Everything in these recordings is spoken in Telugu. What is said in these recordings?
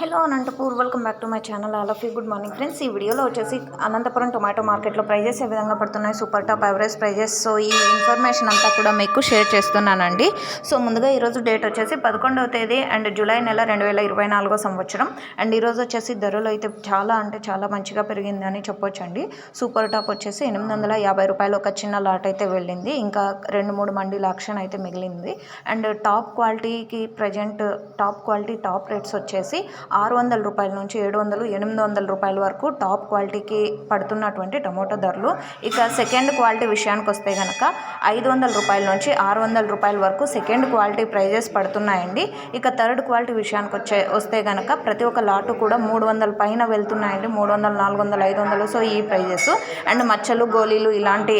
Hello Anantapur welcome back to my channel all of you. Good morning friends. ఈ వీడియోలో వచ్చేసి అనంతపురం టొమాటో మార్కెట్లో ప్రైజెస్ ఏ విధంగా పడుతున్నాయి super top average prices so ఈ ఇన్ఫర్మేషన్ అంతా కూడా మీకు షేర్ చేస్తున్నానండి. సో ముందుగా ఈరోజు డేట్ వచ్చేసి పదకొండవ తేదీ అండ్ జూలై నెల రెండు వేల ఇరవై నాలుగో సంవత్సరం. అండ్ ఈరోజు వచ్చేసి ధరలు అయితే చాలా అంటే చాలా మంచిగా పెరిగిందని చెప్పొచ్చండి. సూపర్ టాప్ వచ్చేసి ఎనిమిది వందల యాభై రూపాయలు ఒక చిన్న లాట్ అయితే వెళ్ళింది. ఇంకా రెండు మూడు మండీల ఆక్షన్ అయితే మిగిలింది. అండ్ టాప్ క్వాలిటీకి present top quality top rates వచ్చేసి ఆరు వందల రూపాయల నుంచి ఏడు వందలు ఎనిమిది వందల రూపాయల వరకు టాప్ క్వాలిటీకి పడుతున్నటువంటి టమోటా ధరలు. ఇక సెకండ్ క్వాలిటీ విషయానికి వస్తే కనుక ఐదు వందల రూపాయల నుంచి ఆరు వందల రూపాయల వరకు సెకండ్ క్వాలిటీ ప్రైజెస్ పడుతున్నాయండి. ఇక థర్డ్ క్వాలిటీ విషయానికి వచ్చే వస్తే కనుక ప్రతి ఒక్క లాటు కూడా మూడు వందల పైన వెళ్తున్నాయండి. మూడు వందలు నాలుగు వందలు ఐదు వందలు. సో ఈ ప్రైజెస్. అండ్ మచ్చలు గోళీలు ఇలాంటి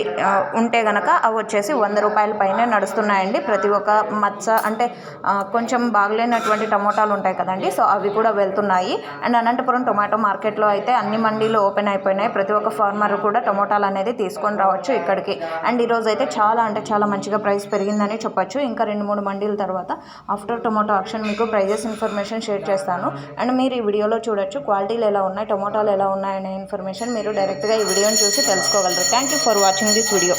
ఉంటే కనుక అవి వచ్చేసి వంద రూపాయల పైనే నడుస్తున్నాయండి. ప్రతి ఒక్క మచ్చ అంటే కొంచెం బాగలేనటువంటి టమోటాలు ఉంటాయి కదండి. సో అవి కూడా వెళ్తున్నాయి. అండ్ అనంతపురం టొమాటో మార్కెట్లో అయితే అన్ని మండీలు ఓపెన్ అయిపోయినాయి. ప్రతి ఒక్క ఫార్మర్ కూడా టమోటాలు అనేది తీసుకొని రావచ్చు ఇక్కడికి. అండ్ ఈరోజు అయితే చాలా అంటే చాలా మంచిగా ప్రైస్ పెరిగిందని చెప్పొచ్చు. ఇంకా రెండు మూడు మండీల తర్వాత ఆఫ్టర్ టొమాటో ఆప్షన్ మీకు ప్రైజెస్ ఇన్ఫర్మేషన్ షేర్ చేస్తాను. అండ్ మీరు ఈ వీడియోలో చూడొచ్చు క్వాలిటీలు ఎలా ఉన్నాయి టొమాటోలు ఎలా ఉన్నాయనే ఇన్ఫర్మేషన్ మీరు డైరెక్ట్గా ఈ వీడియోని చూసి తెలుసుకోగలరు. Thank you for watching this video.